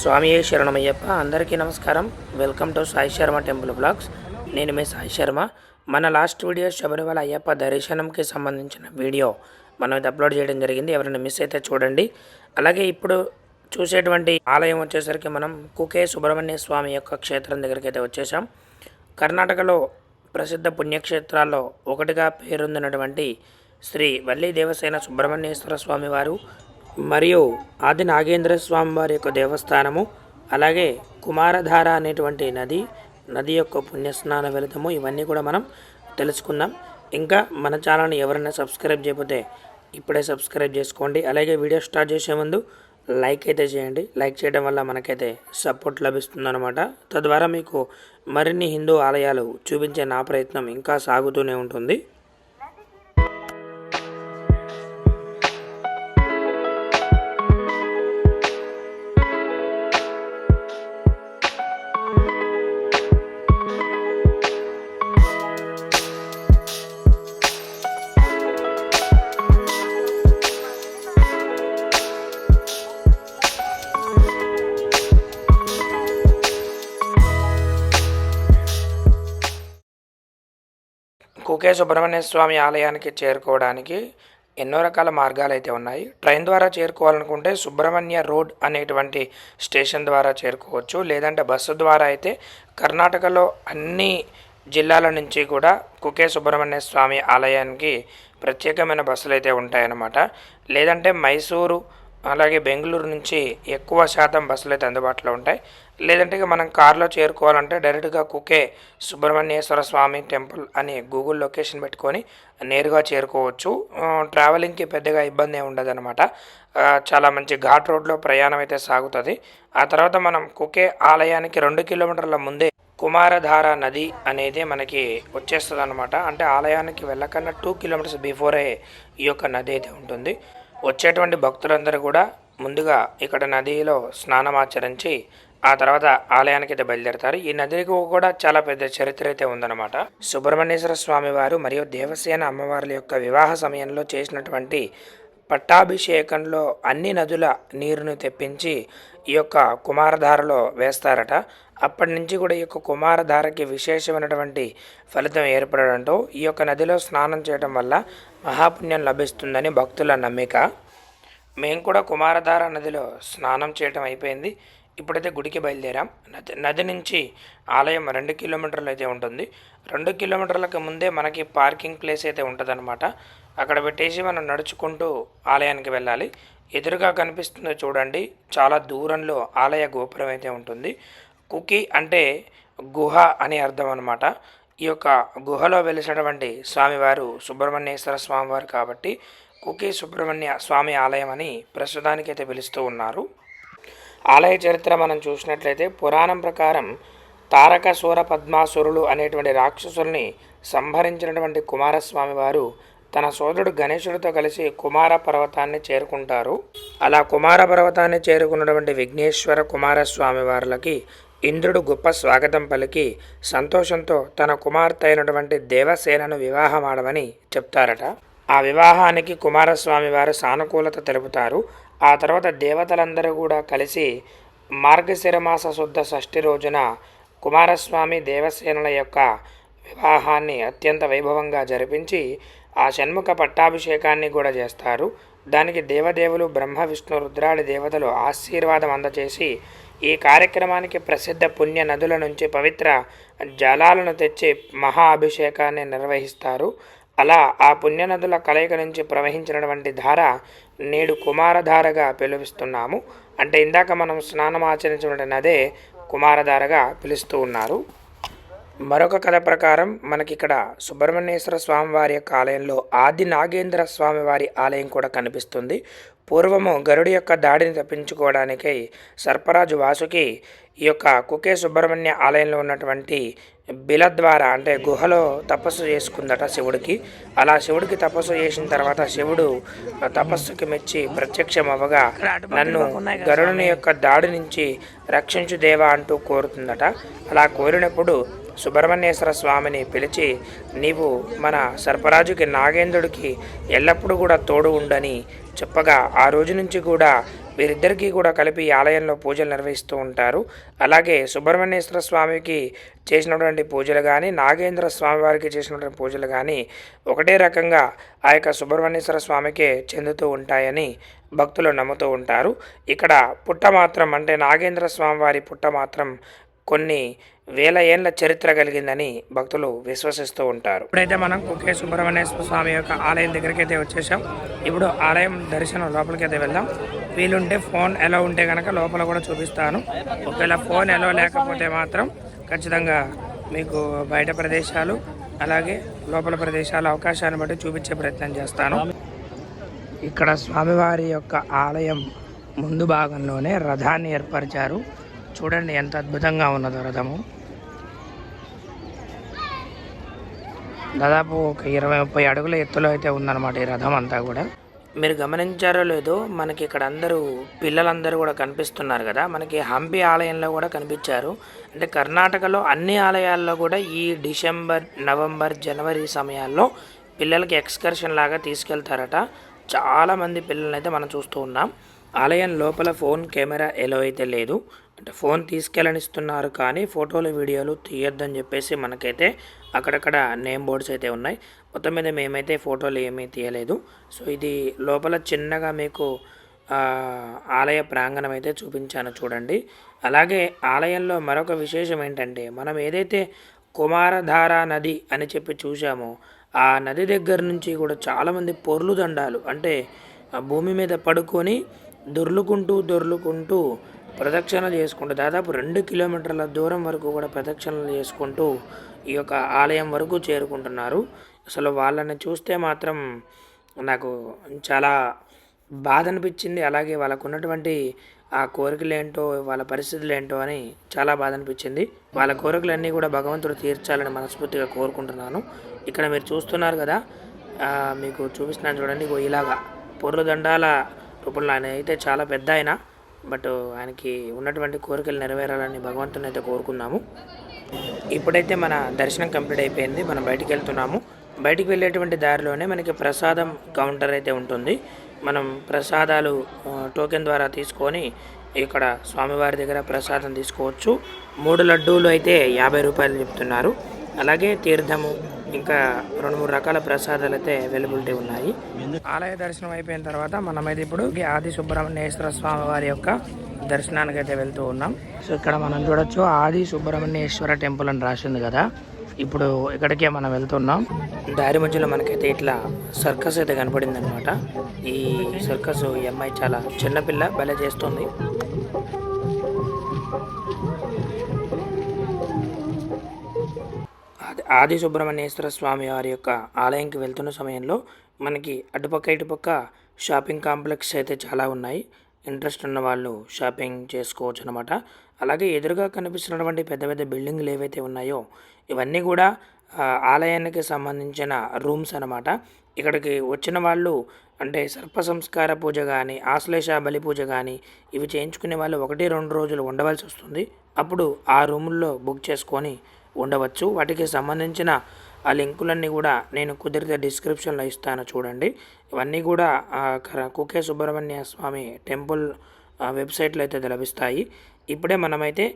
స్వామి శరణమయ్యప్ప అందరికీ నమస్కారం. Welcome to Sai Sharma temple blogs. నేను మీ సాయి శర్మ. మన లాస్ట్ వీడియో శబరిమల అయ్యప్ప దర్శనంకి సంబంధించిన వీడియో మనం ఇది అప్లోడ్ చేయడం జరిగింది. ఎవరైనా మిస్ అయితే చూడండి. అలాగే ఇప్పుడు చూసేటువంటి ఆలయం వచ్చేసరికి మనం కుకే సుబ్రహ్మణ్య స్వామి యొక్క క్షేత్రం దగ్గరికి అయితే వచ్చేసాం. కర్ణాటకలో ప్రసిద్ధ పుణ్యక్షేత్రాల్లో ఒకటిగా పేరొందినటువంటి శ్రీ వల్లి దేవసేన సుబ్రహ్మణ్యేశ్వర స్వామి వారు మరియు ఆది నాగేంద్ర స్వామి వారి యొక్క దేవస్థానము అలాగే కుమారధార అనేటువంటి నది నది యొక్క పుణ్యస్నాన ఫలితము ఇవన్నీ కూడా మనం తెలుసుకుందాం. ఇంకా మన ఛానల్ని ఎవరైనా సబ్స్క్రైబ్ చేయకపోతే ఇప్పుడే సబ్స్క్రైబ్ చేసుకోండి. అలాగే వీడియో స్టార్ట్ చేసే ముందు లైక్ అయితే చేయండి. లైక్ చేయడం వల్ల మనకైతే సపోర్ట్ లభిస్తుందన్నమాట. తద్వారా మీకు మరిన్ని హిందూ ఆలయాలు చూపించే నా ప్రయత్నం ఇంకా సాగుతూనే ఉంటుంది. కుకే సుబ్రహ్మణ్య స్వామి ఆలయానికి చేరుకోవడానికి ఎన్నో రకాల మార్గాలు అయితే ఉన్నాయి. ట్రైన్ ద్వారా చేరుకోవాలనుకుంటే సుబ్రహ్మణ్య రోడ్ అనేటువంటి స్టేషన్ ద్వారా చేరుకోవచ్చు. లేదంటే బస్సు ద్వారా అయితే కర్ణాటకలో అన్ని జిల్లాల నుంచి కూడా కుకే సుబ్రహ్మణ్య స్వామి ఆలయానికి ప్రత్యేకమైన బస్సులు అయితే ఉంటాయన్నమాట. లేదంటే మైసూరు అలాగే బెంగళూరు నుంచి ఎక్కువ శాతం బస్సులు అయితే అందుబాటులో ఉంటాయి. లేదంటే మనం కార్లో చేరుకోవాలంటే డైరెక్ట్గా కుకే సుబ్రహ్మణ్యేశ్వర స్వామి టెంపుల్ అని గూగుల్ లొకేషన్ పెట్టుకొని నేరుగా చేరుకోవచ్చు. ట్రావెలింగ్కి పెద్దగా ఇబ్బంది ఉండదు అనమాట చాలా మంచి ఘాట్ రోడ్లో ప్రయాణం అయితే సాగుతుంది. ఆ తర్వాత మనం కుకే ఆలయానికి రెండు కిలోమీటర్ల ముందే కుమారధార నది అనేది మనకి వచ్చేస్తుంది అనమాట అంటే ఆలయానికి వెళ్ళకన్నా టూ కిలోమీటర్స్ బిఫోరే ఈ యొక్క నది అయితే ఉంటుంది. వచ్చేటువంటి భక్తులందరూ కూడా ముందుగా ఇక్కడ నదిలో స్నానం ఆచరించి ఆ తర్వాత ఆలయానికి అయితే బయలుదేరతారు. ఈ నదికి కూడా చాలా పెద్ద చరిత్ర అయితే ఉందన్నమాట. సుబ్రహ్మణ్యేశ్వర స్వామి వారు మరియు దేవసేన అమ్మవార్ల యొక్క వివాహ సమయంలో చేసినటువంటి పట్టాభిషేకంలో అన్ని నదుల నీరును తెప్పించి ఈ యొక్క కుమారధారలో వేస్తారట. అప్పటి నుంచి కూడా ఈ యొక్క కుమారధారకి విశేషమైనటువంటి ఫలితం ఏర్పడడంతో ఈ యొక్క నదిలో స్నానం చేయడం వల్ల మహాపుణ్యం లభిస్తుందని భక్తుల నమ్మిక. మేము కూడా కుమారధార నదిలో స్నానం చేయటం అయిపోయింది. ఇప్పుడైతే గుడికి బయలుదేరాం. నది నది నుంచి ఆలయం రెండు కిలోమీటర్లు అయితే ఉంటుంది. రెండు కిలోమీటర్లకు ముందే మనకి పార్కింగ్ ప్లేస్ అయితే ఉంటుందన్నమాట. అక్కడ పెట్టేసి మనం నడుచుకుంటూ ఆలయానికి వెళ్ళాలి. ఎదురుగా కనిపిస్తుందో చూడండి చాలా దూరంలో ఆలయ గోపురం అయితే ఉంటుంది. కుకి అంటే గుహ అని అర్థం అనమాట ఈ యొక్క గుహలో వెలిసినటువంటి స్వామివారు సుబ్రహ్మణ్యేశ్వర స్వామివారు కాబట్టి కుకి సుబ్రహ్మణ్య స్వామి ఆలయం అని ప్రస్తుతానికి అయితే పిలుస్తూ ఉన్నారు. ఆలయ చరిత్ర మనం చూసినట్లయితే పురాణం ప్రకారం తారక సూర పద్మాసురులు అనేటువంటి రాక్షసుల్ని సంహరించినటువంటి కుమారస్వామి వారు తన సోదరుడు గణేశుడితో కలిసి కుమార పర్వతాన్ని చేరుకుంటారు. అలా కుమార పర్వతాన్ని చేరుకున్నటువంటి విఘ్నేశ్వర కుమారస్వామి వారులకి ఇంద్రుడు గొప్ప స్వాగతం పలికి సంతోషంతో తన కుమార్తె అయినటువంటి దేవసేనను వివాహమాడమని చెప్తారట. ఆ వివాహానికి కుమారస్వామి వారు సానుకూలత తెలుపుతారు. ఆ తర్వాత దేవతలందరూ కూడా కలిసి మార్గశిరమాస శుద్ధ షష్ఠి రోజున కుమారస్వామి దేవసేనల యొక్క వివాహాన్ని అత్యంత వైభవంగా జరిపించి ఆ షణ్ముఖ పట్టాభిషేకాన్ని కూడా చేస్తారు. దానికి దేవదేవులు బ్రహ్మ విష్ణు రుద్రాడి దేవతలు ఆశీర్వాదం అందచేసి ఈ కార్యక్రమానికి ప్రసిద్ధ పుణ్య నదుల నుంచి పవిత్ర జలాలను తెచ్చి మహా అభిషేకాన్ని నిర్వహిస్తారు. అలా ఆ పుణ్యనదుల కలయిక నుంచి ప్రవహించినటువంటి ధార నేడు కుమారధారగా పిలుస్తున్నాము. అంటే ఇందాక మనం స్నానం ఆచరించినటువంటి నదే కుమారధారగా పిలుస్తూ ఉన్నారు. మరొక కథ ప్రకారం మనకి ఇక్కడ సుబ్రహ్మణ్యేశ్వర స్వామి వారి యొక్క ఆలయంలో ఆది నాగేంద్ర స్వామి వారి ఆలయం కూడా కనిపిస్తుంది. పూర్వము గరుడి యొక్క దాడిని తప్పించుకోవడానికై సర్పరాజు వాసుకి ఈ యొక్క కుకే సుబ్రహ్మణ్య ఆలయంలో ఉన్నటువంటి బిల ద్వారా అంటే గుహలో తపస్సు చేసుకుందట శివుడికి. అలా శివుడికి తపస్సు చేసిన తర్వాత శివుడు తపస్సుకి మెచ్చి ప్రత్యక్షం అవ్వగా నన్ను గరుడుని యొక్క దాడి నుంచి రక్షించు దేవా అంటూ కోరుతుందట. అలా కోరినప్పుడు సుబ్రహ్మణ్యేశ్వర స్వామిని పిలిచి నీవు మన సర్పరాజుకి నాగేంద్రుడికి ఎల్లప్పుడూ కూడా తోడు ఉండని చెప్పగా ఆ రోజు నుంచి కూడా వీరిద్దరికీ కూడా కలిపి ఆలయంలో పూజలు నిర్వహిస్తూ ఉంటారు. అలాగే సుబ్రహ్మణ్యేశ్వర స్వామికి చేసినటువంటి పూజలు కానీ నాగేంద్ర స్వామి వారికి చేసినటువంటి పూజలు కానీ ఒకటే రకంగా ఆ యొక్క సుబ్రహ్మణ్యేశ్వర స్వామికే చెందుతూ ఉంటాయని భక్తులు నమ్ముతూ ఉంటారు. ఇక్కడ పుట్ట మాత్రం అంటే నాగేంద్ర స్వామి వారి పుట్ట మాత్రం కొన్ని వేల ఏళ్ళ చరిత్ర కలిగిందని భక్తులు విశ్వసిస్తూ ఉంటారు. ఇప్పుడైతే మనం కుకే సుబ్రహ్మణ్యేశ్వర స్వామి యొక్క ఆలయం దగ్గరికి అయితే వచ్చేసాం. ఇప్పుడు ఆలయం దర్శనం లోపలికి అయితే వెళ్దాం. వీలుంటే ఫోన్ ఎలా ఉంటే కనుక లోపల కూడా చూపిస్తాను. ఒకవేళ ఫోన్ ఎలా లేకపోతే మాత్రం ఖచ్చితంగా మీకు బయట ప్రదేశాలు అలాగే లోపల ప్రదేశాల అవకాశాన్ని బట్టి చూపించే ప్రయత్నం చేస్తాను. ఇక్కడ స్వామివారి యొక్క ఆలయం ముందు భాగంలోనే రథాన్ని ఏర్పరిచారు. చూడండి ఎంత అద్భుతంగా ఉన్నదో రథము. దాదాపు ఒక ఇరవై ముప్పై అడుగుల ఎత్తులో అయితే ఉందన్నమాట ఈ రథం అంతా కూడా. మీరు గమనించారో లేదో మనకి ఇక్కడ అందరూ పిల్లలందరూ కూడా కనిపిస్తున్నారు కదా. మనకి హంపి ఆలయంలో కూడా కనిపించారు. అంటే కర్ణాటకలో అన్ని ఆలయాల్లో కూడా ఈ డిసెంబర్ నవంబర్ జనవరి సమయాల్లో పిల్లలకి ఎక్స్కర్షన్ లాగా తీసుకెళ్తారట. చాలామంది పిల్లల్ని అయితే మనం చూస్తూ ఉన్నాం. ఆలయం లోపల ఫోన్ కెమెరా ఎలో అయితే లేదు. అంటే ఫోన్ తీసుకెళ్ళనిస్తున్నారు కానీ ఫోటోలు వీడియోలు తీయొద్దని చెప్పేసి మనకైతే అక్కడక్కడ నేమ్ బోర్డ్స్ అయితే ఉన్నాయి. మొత్తం మీద మేమైతే ఫోటోలు ఏమీ తీయలేదు. సో ఇది లోపల చిన్నగా మీకు ఆలయ ప్రాంగణం అయితే చూపించాను చూడండి. అలాగే ఆలయంలో మరొక విశేషం ఏంటంటే మనం ఏదైతే కుమారధారా నది అని చెప్పి చూసామో ఆ నది దగ్గర నుంచి కూడా చాలామంది పొర్లు దండాలు అంటే భూమి మీద పడుకొని దొర్లుకుంటూ దొర్లుకుంటూ ప్రదక్షిణలు చేసుకుంటూ దాదాపు రెండు కిలోమీటర్ల దూరం వరకు కూడా ప్రదక్షిణలు చేసుకుంటూ ఈ యొక్క ఆలయం వరకు చేరుకుంటున్నారు. అసలు వాళ్ళని చూస్తే మాత్రం నాకు చాలా బాధ అనిపించింది. అలాగే వాళ్ళకు ఉన్నటువంటి ఆ కోరికలు ఏంటో వాళ్ళ పరిస్థితులు ఏంటో అని చాలా బాధ అనిపించింది వాళ్ళ కోరికలన్నీ కూడా భగవంతుడు తీర్చాలని మనస్ఫూర్తిగా కోరుకుంటున్నాను. ఇక్కడ మీరు చూస్తున్నారు కదా మీకు చూపిస్తున్నాను చూడండి ఇగో ఇలాగా పొర్లు దండాల రూపంలో ఆయన అయితే చాలా పెద్ద ఆయన. బట్ ఆయనకి ఉన్నటువంటి కోరికలు నెరవేరాలని భగవంతుని అయితే కోరుకున్నాము. ఇప్పుడైతే మన దర్శనం కంప్లీట్ అయిపోయింది. మనం బయటికి వెళ్తున్నాము. బయటికి వెళ్ళేటువంటి దారిలోనే మనకి ప్రసాదం కౌంటర్ అయితే ఉంటుంది. మనం ప్రసాదాలు టోకెన్ ద్వారా తీసుకొని ఇక్కడ స్వామివారి దగ్గర ప్రసాదం తీసుకోవచ్చు. మూడు లడ్డూలు అయితే యాభై రూపాయలు చెప్తున్నారు. అలాగే తీర్థము ఇంకా రెండు మూడు రకాల ప్రసాదాలు అయితే అవైలబిలిటీ ఉన్నాయి. ఆలయ దర్శనం అయిపోయిన తర్వాత మనమైతే ఇప్పుడు ఆది సుబ్రహ్మణ్యేశ్వర స్వామి వారి యొక్క దర్శనానికి అయితే వెళ్తూ ఉన్నాం. సో ఇక్కడ మనం చూడొచ్చు ఆది సుబ్రహ్మణ్యేశ్వర టెంపుల్ అని రాసింది కదా. ఇప్పుడు ఇక్కడికే మనం వెళ్తున్నాం. దారి మధ్యలో మనకైతే ఇట్లా సర్కస్ అయితే కనపడింది అనమాట ఈ సర్కస్ ఈ అమ్మాయి చాలా చిన్నపిల్ల భలే చేస్తుంది. ఆది ఆది సుబ్రహ్మణ్యేశ్వర స్వామి వారి యొక్క ఆలయంకి వెళ్తున్న సమయంలో మనకి అటుపక్క ఇటుపక్క షాపింగ్ కాంప్లెక్స్ అయితే చాలా ఉన్నాయి. ఇంట్రెస్ట్ ఉన్న వాళ్ళు షాపింగ్ చేసుకోవచ్చు అనమాట అలాగే ఎదురుగా కనిపిస్తున్నటువంటి పెద్ద పెద్ద బిల్డింగ్లు ఏవైతే ఉన్నాయో ఇవన్నీ కూడా ఆలయానికి సంబంధించిన రూమ్స్ అనమాట ఇక్కడికి వచ్చిన వాళ్ళు అంటే సర్ప సంస్కార పూజ కానీ ఆశ్లేష బలి పూజ కానీ ఇవి చేయించుకునే వాళ్ళు ఒకటి రెండు రోజులు ఉండవలసి వస్తుంది. అప్పుడు ఆ రూముల్లో బుక్ చేసుకొని ఉండవచ్చు. వాటికి సంబంధించిన ఆ లింకులన్నీ కూడా నేను కుదిరితే డిస్క్రిప్షన్లో ఇస్తాను చూడండి. ఇవన్నీ కూడా కర- కుకే సుబ్రహ్మణ్య స్వామి టెంపుల్ వెబ్సైట్లో అయితే లభిస్తాయి. ఇప్పుడే మనమైతే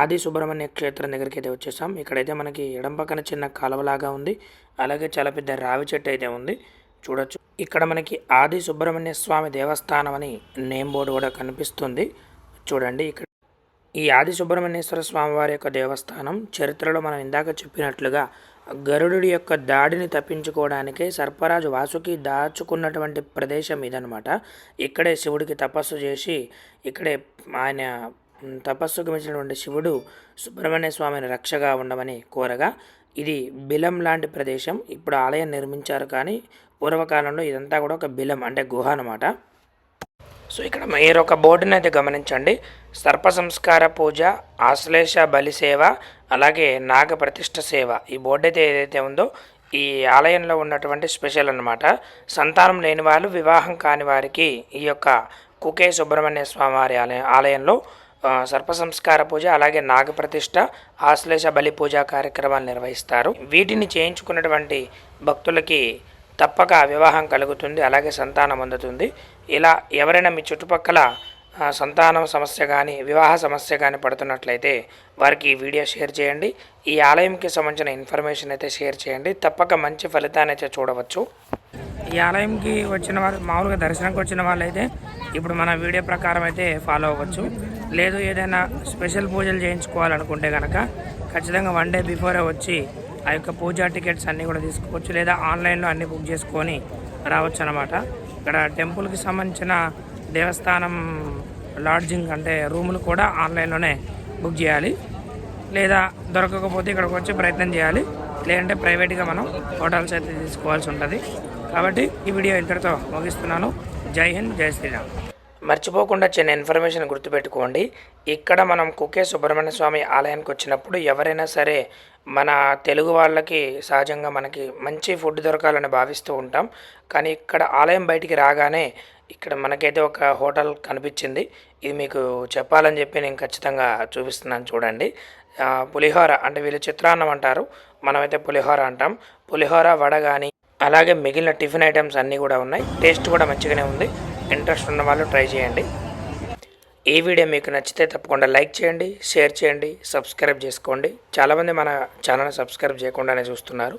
ఆది సుబ్రహ్మణ్య క్షేత్రం దగ్గరికి అయితే వచ్చేసాం. ఇక్కడైతే మనకి ఎడం పక్కన చిన్న కాలువలాగా ఉంది. అలాగే చాలా పెద్ద రావి చెట్టు అయితే ఉంది. చూడొచ్చు. ఇక్కడ మనకి ఆది సుబ్రహ్మణ్య స్వామి దేవస్థానం అని నేమ్ బోర్డు కూడా కనిపిస్తుంది. చూడండి ఇక్కడ. ఈ ఆది సుబ్రహ్మణ్యేశ్వర స్వామి వారి యొక్క దేవస్థానం. చరిత్రలో మనం ఇందాక చెప్పినట్లుగా గరుడు యొక్క దాడిని తప్పించుకోవడానికి సర్పరాజు వాసుకి దాచుకున్నటువంటి ప్రదేశం ఇదనమాట ఇక్కడే శివుడికి తపస్సు చేసి ఇక్కడే ఆయన తపస్సుకు మించినటువంటి శివుడు సుబ్రహ్మణ్య స్వామిని రక్షగా ఉండమని కోరగా ఇది బిలం లాంటి ప్రదేశం. ఇప్పుడు ఆలయం నిర్మించారు కానీ పూర్వకాలంలో ఇదంతా కూడా ఒక బిలం అంటే గుహ అనమాట సో ఇక్కడ మీరు ఒక బోర్డుని అయితే గమనించండి. సర్ప సంస్కార పూజ ఆశ్లేష బలి సేవ అలాగే నాగ ప్రతిష్ట సేవ. ఈ బోర్డు అయితే ఏదైతే ఉందో ఈ ఆలయంలో ఉన్నటువంటి స్పెషల్ అన్నమాట. సంతానం లేని వాళ్ళు వివాహం కాని వారికి ఈ యొక్క కుకే సుబ్రహ్మణ్య స్వామి వారి ఆలయ ఆలయంలో సర్ప సంస్కార పూజ అలాగే నాగప్రతిష్ట ఆశ్లేష బలి పూజా కార్యక్రమాలు నిర్వహిస్తారు. వీటిని చేయించుకున్నటువంటి భక్తులకి తప్పక వివాహం కలుగుతుంది అలాగే సంతానం అందుతుంది. ఇలా ఎవరైనా మీ చుట్టుపక్కల సంతానం సమస్య కానీ వివాహ సమస్య కానీ పడుతున్నట్లయితే వారికి ఈ వీడియో షేర్ చేయండి. ఈ ఆలయంకి సంబంధించిన ఇన్ఫర్మేషన్ అయితే షేర్ చేయండి. తప్పక మంచి ఫలితాన్ని అయితే చూడవచ్చు. ఈ ఆలయంకి వచ్చిన వారు మామూలుగా దర్శనంకి వచ్చిన వాళ్ళైతే ఇప్పుడు మన వీడియో ప్రకారం అయితే ఫాలో అవ్వచ్చు. లేదు ఏదైనా స్పెషల్ పూజలు చేయించుకోవాలనుకుంటే కనుక ఖచ్చితంగా వన్ డే బిఫోరే వచ్చి ఆ యొక్క పూజా టికెట్స్ అన్నీ కూడా తీసుకోవచ్చు లేదా ఆన్లైన్లో అన్నీ బుక్ చేసుకొని రావచ్చు అనమాట ఇక్కడ టెంపుల్కి సంబంధించిన దేవస్థానం లాడ్జింగ్ అంటే రూములు కూడా ఆన్లైన్లోనే బుక్ చేయాలి లేదా దొరకకపోతే ఇక్కడికి వచ్చి ప్రయత్నం చేయాలి లేదంటే ప్రైవేట్గా మనం హోటల్స్ అయితే తీసుకోవాల్సి ఉంటుంది. కాబట్టి ఈ వీడియో ఇంతటితో ముగిస్తున్నాను. జై హింద్ జై శ్రీరామ్. మర్చిపోకుండా చిన్న ఇన్ఫర్మేషన్ గుర్తుపెట్టుకోండి. ఇక్కడ మనం కుకే సుబ్రహ్మణ్య స్వామి ఆలయానికి వచ్చినప్పుడు ఎవరైనా సరే మన తెలుగు వాళ్ళకి సహజంగా మనకి మంచి ఫుడ్ దొరకాలని భావిస్తూ ఉంటాం. కానీ ఇక్కడ ఆలయం బయటికి రాగానే ఇక్కడ మనకైతే ఒక హోటల్ కనిపించింది. ఇది మీకు చెప్పాలని చెప్పి నేను ఖచ్చితంగా చూపిస్తున్నాను చూడండి. పులిహోర అంటే వీళ్ళు చిత్రాన్నం అంటారు. మనమైతే పులిహోర అంటాం. పులిహోర వడ కానీ అలాగే మిగిలిన టిఫిన్ ఐటమ్స్ అన్నీ కూడా ఉన్నాయి. టేస్ట్ కూడా మంచిగానే ఉంది. ఇంట్రెస్ట్ ఉన్న వాళ్ళు ట్రై చేయండి. ఈ వీడియో మీకు నచ్చితే తప్పకుండా లైక్ చేయండి షేర్ చేయండి సబ్స్క్రైబ్ చేసుకోండి. చాలామంది మన ఛానల్ సబ్స్క్రైబ్ చేయకుండానే చూస్తున్నారు.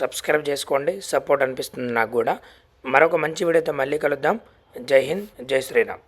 సబ్స్క్రైబ్ చేసుకోండి సపోర్ట్ అనిపిస్తుంది నాకు కూడా. మరొక మంచి వీడియోతో మళ్ళీ కలుద్దాం. జై హింద్ జై శ్రీరామ్.